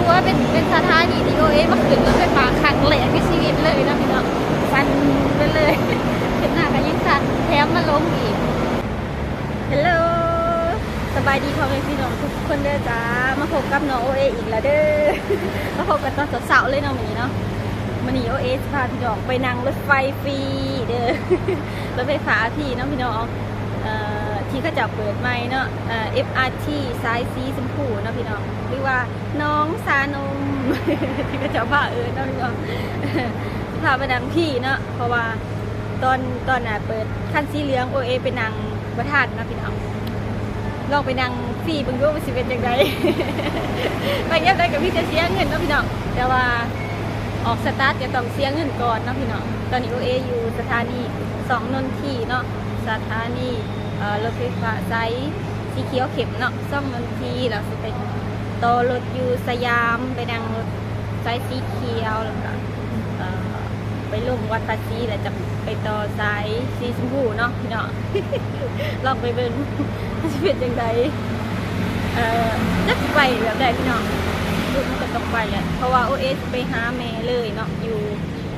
รู้ว่าเป็นเป็นสถานีที่โอเอมาขึ้นรถไฟฟ้าครั้งแรกในชีวิตเลยนะพี่น้องสั่นไปเลยเห็นหน้ากันยังสั่นแถมมาล้มอีกฮัลโหลสบายดีพ่อแม่พี่น้องทุกคนเด้อจ้ามาพบกับน้องโอเออีกแล้วเด้อมาพบกันตอนสาวๆเลยเนาะวันนี้เนาะมันนี้โอเอพาพี่น้องไปนั่งรถไฟฟรีเด้อรถไฟฟ้าที่เนาะพี่น้อง ที่เขาจะเปิดใหม่เนาะเอ่อ FRT สายสีชมพูเนาะพี่น้องหรือว่าน้องสานมที่เขาจะว่าเออเนาะพี่น้องพาไปนั่งพี่เนาะเพราะว่าตอนตอนน่ะเปิดขั้นสีเหลืองโอเอไปนั่งประทานเนาะพี่น้องลองไปนั่งฟรีเบิ่งดูว่าสิเป็นจังไดไปเงียบได้กับพี่จะเสียเงินเนาะพี่น้องแต่ว่าออกสตาร์ทจะต้องเสียเงินก่อนเนาะพี่น้องตอนนี้โอเออยู่สถานีสองนนทีเนาะสถานี รถไฟฟ้าสายสีเขียวเข็มเนาะสองนนทีแล้วสิไปต่อรถอยู่สยามไปนั่งรถสายสีเขียวแล้วก็ไปลงวัดภาษีแล้วจะไปต่อสายสีชมพูเนาะพี่น้องลองไปเบิ่งว่าจะเป็นยังไงเอ่อจะไปแบบใดพี่น้องลูกมันก็ต้องไปแหละเพราะว่าโอเอสไปหาแม่เลยเนาะอยู่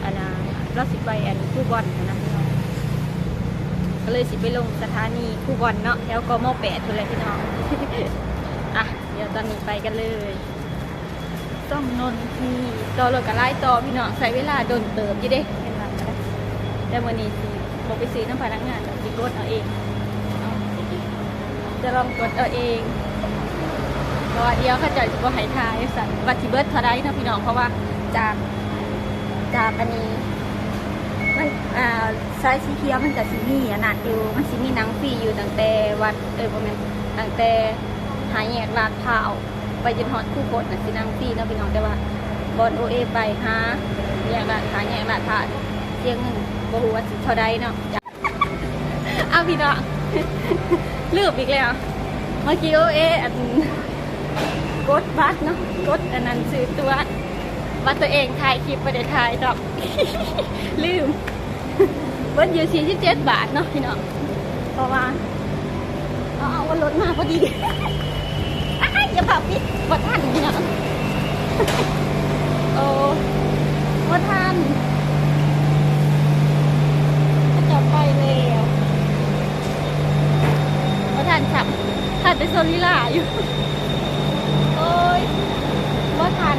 อันนะเราสิไปอันคู่บอลนะ ก็เลยสิไปลงสถานีคู่บอลเนาะแถวกมแปดทุเลยพี่น้อง อะ เดี๋ยวตอนนี้ไปกันเลยต้องนนที่ต่อรถกับไล่ต่อพี่น้องใช้เวลาโดนเติมยี่เด้เห็นไหมแต่วันนี้สิบอกไปซื้อน้ำพนักงานแบบกดเอาเอง จะลองกดเอาเองราะว่าเดียวเขาจะบ่ให้ทายสัตว์วัตถิเบิร์ดเท่าไรเนาะพี่น้องเพราะว่าจากจากอันนี้มันอ่า สายสีเขียวมันจะสีมีอันนั้นอยู่มันสีมีหนังฟรีอยู่ตั้งแต่วัดเออประมาณตั้งแต่หายแยกลาดพร้าวไปจนฮอดคู่กดน่ะสีนังฟรีเนาะพี่น้องแต่ว่าบอลโอเอไปหาแยกลาดหาแยกลาดพร้าวเสียเงินบ่ฮู้ว่าสิเท่าใดเนาะเอาพี่น้องลืมอีกแล้วเมื่อกี้โอเออันกดบัตรเนาะกดอันนั้นซื้อตัวว่าตัวเองถ่ายคลิปไปได้ถ่ายดอกลื มเบิ้อยู่ 47 บาทเนาะพี่น้องเพราะว่าเอาเอาวันรถมาพอดีอย่าเผาปิดวัดท่านพี่น้องโอ้วัดท่านจะไปแล้ววัดท่านฉับท่านไปโซลิล่าอยู่ โอ้ยว่าทัน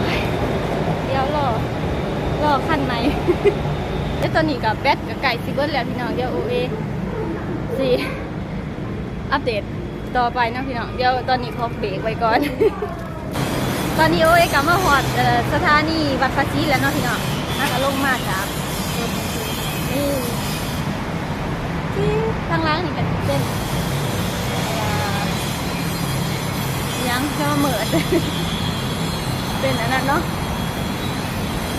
เฮ้ยเดี๋ยวรอ ร อคันไหนแล้วตอนนี้กับแบทกับไก่ซิเบิลแล้วพี่น้องเดี๋ยวโอเอสิอัปเดตต่อไปนะพี่น้องเดี๋ยวตอนนี้ขอเบรกไว้ก่อน ตอนนี้โอเอกลับมาฮอดสถานีวัดภาษีแล้วเนาะพี่น้องน่าจะลงมาจากนี่ที่ทางล่างนี่เป็นเส้นยังก็เหมือนเป็นอันนั้นเนาะ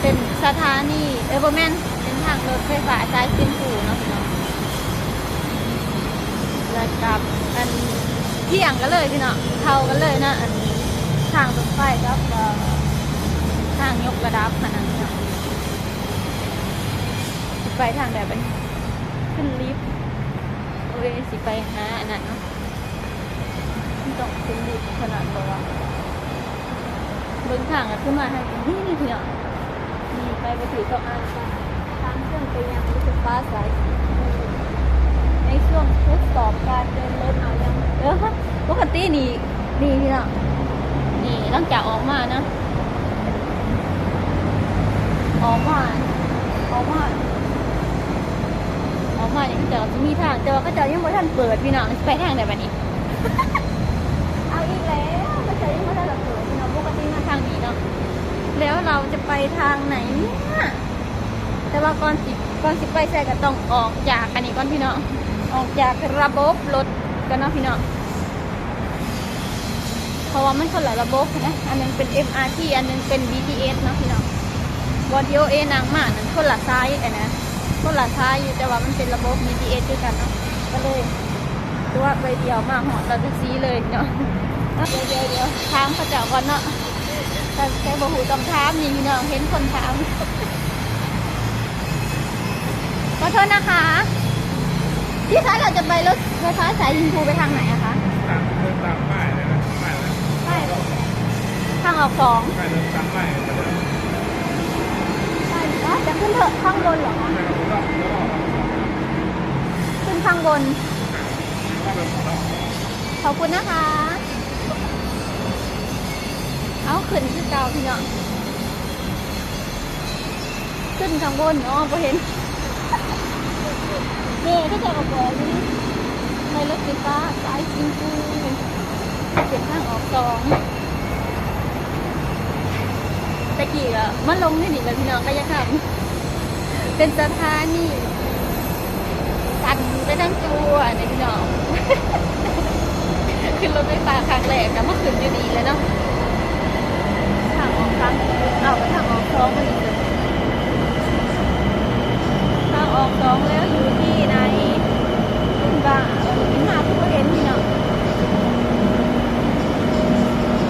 เป็นสถานีเอเวอร์แมนเป็นทางรถไฟฟ้าสายซินฟูเนาะพี่น้องแล้วกับอันเที่ยงกันเลยพี่น้องเท่ากันเลยนะอันทางรถไฟกับทางยกระดับขนาดนี้สิไปทางแบบเป็นขึ้นลิฟต์โอเอสิไปหาอันนั้นเนาะต้องเป็นดิบขนาดบอกว่าเบิ้องทางอะขึ้นมาให้นี่นี่พี่เนาะ มีไปไปถือต้องอ่านทางเครื่องไปยังรถไฟฟ้าสายสีในช่วงทดสอบการเดินรถเอายังเออปกตินี่นี่พี่เนาะนี่หลังจากออกมานะ ออกมาออกมาออกมาเนี่ยเขาจะมีทางแต่ว่าเขาจะยังไม่ทันเปิดพี่เนาะไปทางไหนแบบนี้ เอาอีกแล้ว แล้วเราจะไปทางไหนเนี่ยแต่ว่าก่อนสิก่อนสิไปใส่ก็ต้องออกจากอันนี้ก่อนพี่น้องออกจากระบบรถกันเนาะพี่น้องเพราะว่ามันคนละระบบนะอันนึงเป็น MRT อันนึงเป็น BTS เนาะพี่น้องบอดีโอเอนางมากนั่นคนละซ้ายอันนะคนละซ้ายอยู่แต่ว่ามันเป็นระบบ BTS ด้วยกันเนาะก็เลยตัวไปเดียวมาหอดเราจะซีเลยเนาะเดี๋ยวเดี๋ยวเดี๋ยวถามเขาเจ้าก่อนเนาะ แต่แต่บ่หูต้องถามนี่พี่น้องเห็นคนถามขอโทษนะคะที่ท้ายเราจะไปรถไฟฟ้าสายยินพูไปทางไหนอะคะตามเดินตามป้ายเลยนะป้ายอะไรใช่ทางออกสองใช่เดินตามไล่ไปเลยใช่ว่าจะขึ้นเถอะข้างบนเหรอคะขึ้นข้างบนขอบคุณนะคะ เอาขึ้นคือเก่าพี่น้องขึ้นข้างบนอ๋อพอเห็นนี่ก็จะบอกว่านี่ในรถไฟฟ้าสายชิงกูเป็นทางออกสองตะกี้อะมันลงนี่นี่แล้วพี่น้องก็ยังขับเป็นสถานีสั่นไปทั้งตัวเนี่ยพี่น้องขึ้นรถไฟฟ้าครั้งแรกนะเมื่อคืนอยู่นี่แล้วเนาะ ครั้งเอาไปทางออกสองมันอีกเลยทางออกสองแล้วอยู่ที่ไหนคุณบ้าเออพี่มาทุกเห็นพี่เนาะ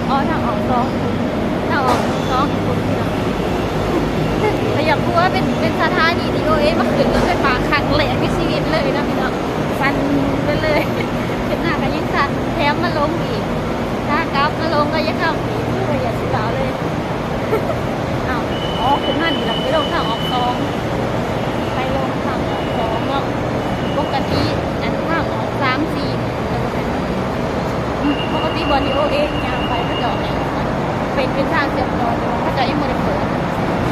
อ๋อทางออกสองทางออกสองอีกคนพี่เนาะแต่อยากพูดว่าเป็นเป็นสถานีที่โอเอมาขึ้นรถไฟฟ้าครั้งแรกในชีวิตเลยนะพี่เนาะฟันไปเลยขึ้นหน้าก็ยังสั่นแถมมาลงอีกถ้ากลับมาลงก็ยังเข้าอีกเพื่ออย่าสิสาวเลย อ้าว อ๋อขึ้นหน้านี่เราไปลงทางออกสองไปลงทางออกสองเนาะปกติอันทางออกสามสี่เป็นปกติบอลที่โอเองยางไปก็จะออกเป็นเป็นทางเสียบต่ออยู่ก็จะยังไม่ได้เปิด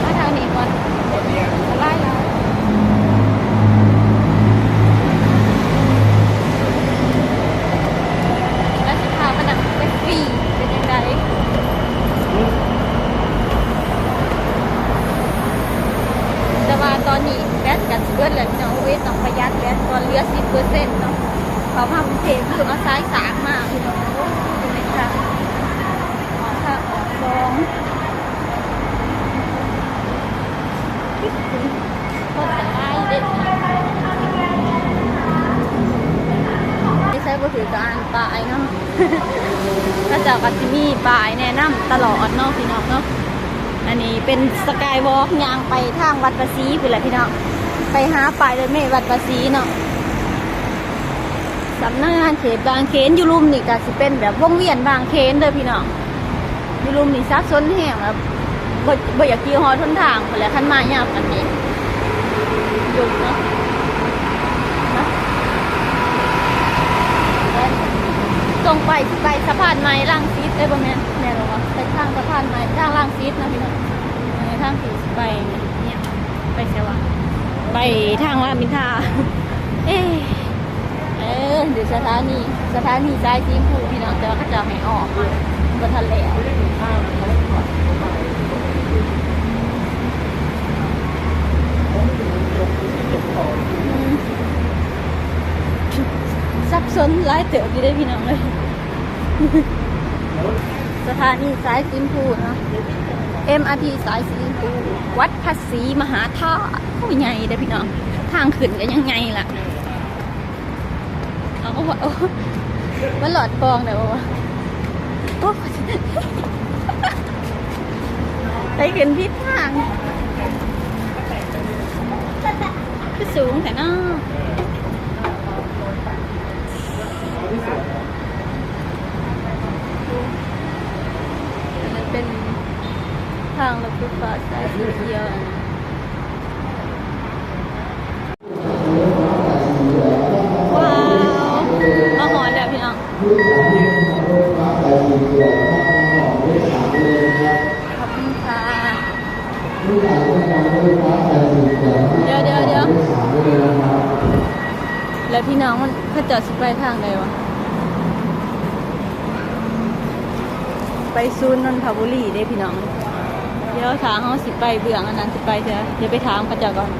มาทางนี้ก่อน ตอนนี้ จะไล่แล้วแล้วสิพามาดังไปฟรีเป็นยังไงแต่ว่าตอนนี้แบตกันสิเบิดเลยพี่น้องเว้ยต้องประหยัดแบตก่อนเหลือสิบเปอร์เซ็นต์เนาะเขามากรุงเทพคือเอาซ้ายสามมาพี่น้องโอ้ยเป็นไงคะออกทางออกสองคนแต่ไล่เด็ดไม่ใช่บ่ถือการ ปลายเนาะถ้าเจากัจะมีปลายแนะนำตลอดเนาะพี่น้องเนาะอันนี้เป็นสกายวอล์กยางไปทางวัดประซีไปแหละพี่น้องไปหาปลายเลยไม่วัดประซีเนาะสำนักงานเขตบางเขนอยู่รุมนี่ก็สิเป็นแบบวงเวียนบางเขนเด้อพี่น้องอยู่รุมนี่ซักซ้นแห้งแบบบ่บ่อยากขี่ฮอทนทางไปแล้วคันมายามกันนี้ยุ่เนาะ ตรงไปไปสะพานไม้ล่างซีดเอ้ยบ่แม่นแม่หรอวะไปทางสะพานไม้ทางล่างซีดนะพี่น้องทางสีไปเนี่ยไปเสียวะไปทางรามินทาเอ๊เออเดี๋ยวสถานีสถานีสายสีชมพูพี่น้องแต่ว่าเขาจะให้ออกมาบนทะเล อืมซับซ้อนหลายเต๋อพี่ได้พี่น้องเลย สถานีสายสีชมพูเนาะ MRT สายสีชมพูวัดภาษีมหาธาตุโอ้ยใหญ่เด้อพี่น้อง ทางขึ้นก็ยังไงล่ะเอาว่าเอามันหลอดฟองเดี๋ยววะโอ้ยไปขึ้นพิษทางคือสูง เป็นทางรถไฟฟ้าสายสีเขียวว้าวมาหอนเดี๋ยวพี่น้องขอบคุณค่ะเดี๋ยวเดี๋ยวเดี๋ยวแล้วพี่น้องมันเขาจอดสิไปทางไหนวะ ไปซูนย์นนทบุรีได้พี่น้อง เดี๋ยวทางเขาสิไปเบื้องอันนั้นสิไปเถอะเดี๋ยวไปถามเขาเจะก่อน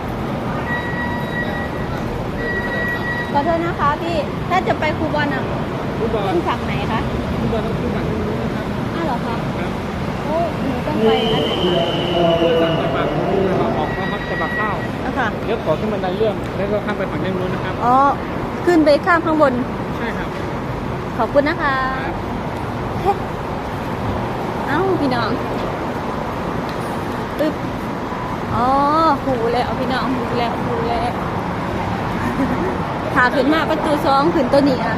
ขอโทษนะคะพี่ ถ้าจะไปครูบอลอะฟุตบอลขึ้นฝั่งไหนคะฟุตบอลต้องขึ้นฝั่งนู้นนะครับอ้าวเหรอคะโอ้หนูต้องไปอันไหนคะเพื่อสั่งจะปากนู้นนะครับออกข้าวมัดจะปากข้าวอะค่ะเลี้ยวขอขึ้นบันไดเลื่อนแล้วก็ข้ามไปฝั่งด้านนู้นนะครับอ๋อขึ้นไปข้ามข้างบน ใช่ครับ ขอบคุณนะคะเฮ้เอ้าพี่น้องอึ๊บอ๋อหูแล้วพี่น้องหูแล้วหูแล้วขาขึ้นมาประตูสองขึ้นตัวนี้อะ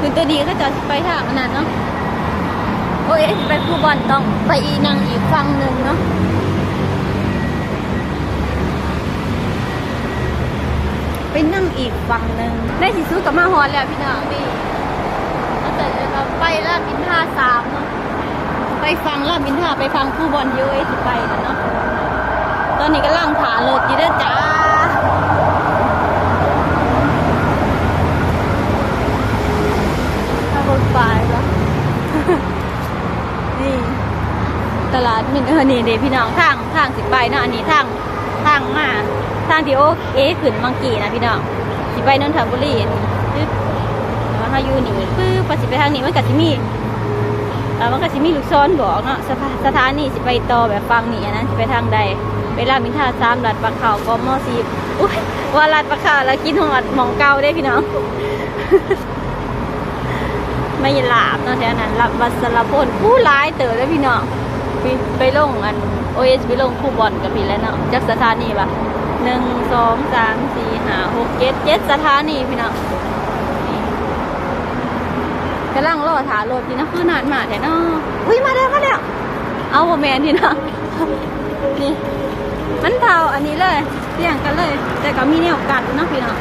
ขึ้นตัวนี้ก็จะไปทางนนั้นเนาะโอ้เอะไปคูบอลต้องไปอีนังอีกฝั่งหนึ่งเนาะไปนั่งอีกฝั่งหนึ่งได้สิสู้กับมาฮอนแล้วพี่น้องนี่ตั้งแต่เราไปแลาดบินท่าสามเนาะ ไปฟังลาบินท่าไปฟังคูบอลยูเอสิไปแล้วเนาะตอนนี้ก็ล่างผารถอยู่เด้อจ้าถ้ารถไฟแล้วนี่ตลาดมินเออนี่เดพี่น้องทางทางสิไปเนาะอันนี้ทางทางมาทางที่โอเอขึ้นมังกีนะพี่น้องสิไปนนทบุรีนี่ปึ๊บแล้วมาอยู่นี่ปึ๊บพอสิไปทางนี้มันก็สิมี เออมันก็สิมีลูกซ้อนบอกเนาะสถาสถานีสิไปต่อแบบฟังนี่อันนั้นสิไปทางใดไปรามินทาสามลัดปลาเขากอมสีอุ้ยว่าลัดปลาเขาแล้วกินหอดหมองเกาได้พี่น้องไม่หลาบเนาะแถวนั้นรับวัสรพลผู้ร้ายเต๋อแล้วพี่น้องไปไปลงอันโอเอสไปลงคู่บอลกับพี่แล้วเนาะจากสถานีปะหนึ่งสองสามสี่ห้าหกเจ็ดเจ็ดสถานีพี่น้อง กำลังรอถารถพี่นะคือนานมาแถวเนาะอุ้ยมาแล้วมาแล้วเอาบ่แมนพี่น้องนี่มันเท่าอันนี้เลยเรียงกันเลย แต่ก็มีแนวกันเนาะพี่น้อง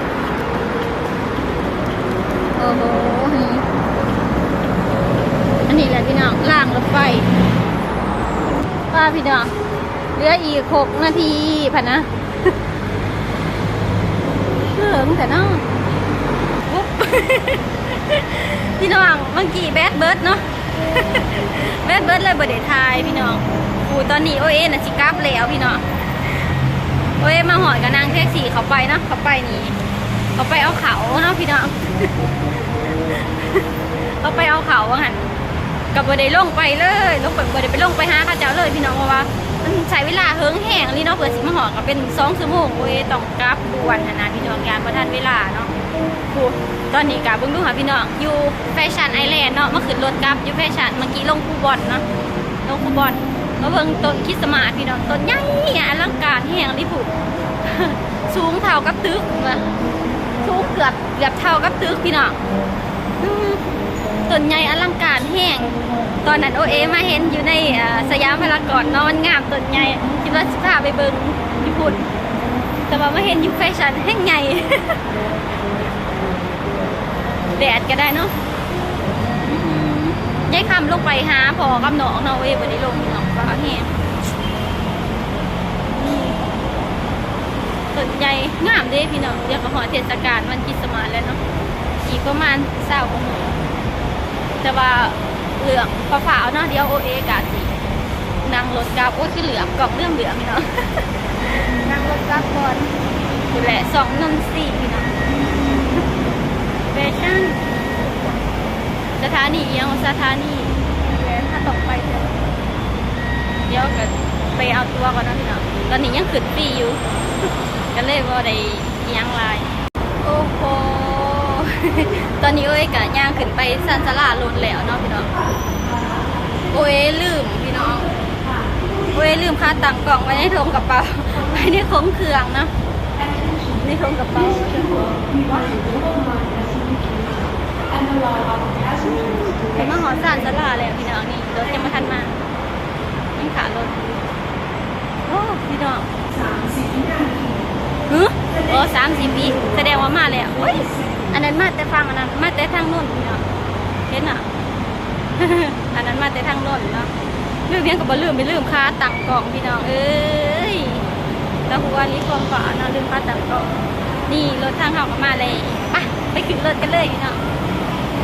โอ้โหอันนี้แหละพี่น้องล่างรถไฟว่าพี่น้องเหลืออีกหกนาทีพันนะเหิงแต่น้องปุ๊บ พี่น้องเมื่อกี้แบดเบิร์ดเนาะแบดเบิร์ดเลยบไดทายพี่น้องอูตอนนี้โอเอน่ะสิกลับแล้วพี่น้องโอเอมาหอดกับนางแท็กซี่เขาไปเนาะเขาไปนี่เขาไปเอาเขาเนาะพี่น้องเขาไปเอาเขาว่างั้นกับบได้ลงไปเลยลงไปบ่ได้ไปลงไปหาข้าเจ้าเลยพี่น้องเพราะว่า มันใช้เวลาเฮิงแห้งลีเนาะเปิดสิมาหอก็เป็นสองชั่วโมงโอ้ยต้องกลับด่วนหั้นะพี่น้องยานประทันเวลาเนาะพูตอนนี้กะเบิ่งดูค่ะพี่น้องอยู่แฟชั่นไอแลนด์เนาะเมาขึ้นรถกลับอยู่แฟชั่นเมื่อกี้ลงคูบอลเนาะลงคูบอลมาเบิ่งต้นคริสต์มาสพี่น้องต้นใหญ่อลังการแห้งลิผุสูงเท่ากับตึกมาสูงเกือบเกือบเท่ากับตึกพี่น้องต้นใหญ่อลังการแห้ง ตอนนั้นโอเอมาเห็นอยู่ในสยามพารากอนนอนงามต้นใหญ่คิดว่าสิพาไปเบิงญี่ปุ่น แต่ว่ามาเห็นอยู่แฟชั่นแห้งใหญ่แดดก็ได้เนาะอืมยายคำลงไปหาพอกับน้องเนาเว้ยวันนี้ลงพี่น้องฟ้าแห้งนี่ต้นใหญ่งามเด้พี่น้องเดี๋ยวก็หอเทศกาลวันคริสมาแล้วเนาะอีกประมาณเศร้ากว่าหมื่นแต่ว่า เหลืองฟ้าฝาวๆเนาะเดี๋ยวโอเอกาสินั่งรถกลับโอ้ยคือเหลืองกล่องเรื่องเหลืองเนาะนั่งรถกลับก่อนอยู่แหละสองนนสี่พี่น้องแฟชั่นสถานีเอียังสถานีแล้วถ้าตกไปเดี๋ยวเดี๋ยวก็ไปเอาตัวก่อนนะพี่น้องตอนนี้ยังขึ้นปีอยู่ก็เลยว่าได้อิหยังหลายโอ้โห ตอนนี้เอ้ยกะย่างขึ้นไปซันซาลาลนแล้วเนาะพี่น้องโอ้ยลืมพี่น้องโอ้ยลืมค่าตังกล่องไว้ในถุงกระเป๋าไว้ในของเครื่องนะในถุงกระเป๋าเป็นมหอซันซาลาแล้วพี่น้องนี่รถยังมาทันมายังขารถโอ้พี่น้องฮึโอ้สามสิบปีแสดงว่ามาแล้วโอ้ย อันนั้นมาแต่ฟังอันนั้นมาแต่ทางโน้นพี่เนาะเห็นอะอันนั้นมาแต่ทางโน้นเนาะเลืมเพียงกับบลืมไปลืมค่าตังกล่องพี่น้องเอ้ยแล้วหัวนี้ความฝันเนาะลืมค่าตังกล่องนี่รถทางเขาก็มาเลยไปไปขึ้นรถกันเลยพี่น้อง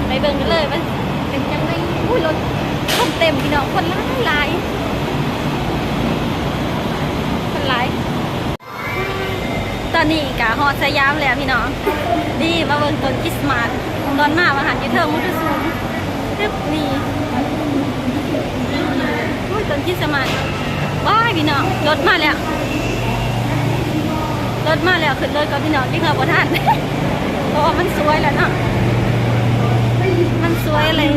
ไปเบิ่งกันเลยมันเป็นยังไงอุ้ยรถคนเต็มพี่น้องคนหลายหลายคนหลาย ตอนนี้กะฮอดสยามแล้วพี่น้องดีมาเบิ่งต้นคริสต์มาสตอนมามาหันอยูเทิงมุทสูงทึบนี่อุ้ยต้นคริสต์มาสว้ายพี่น้องรถมาแล้วรถมาแล้วขึ้นรถกับพี่น้องที่เขาบ่ทันเพราะว่ามันสวยแล้วเนาะมันสวยเลย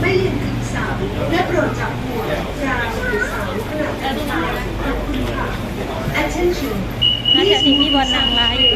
ไม่ลืมคำสั่งและโปรดจับหัวราวหรือเสาขณะเดินทางข แล้วแถวนี้มีบอลนางร้ายอยู่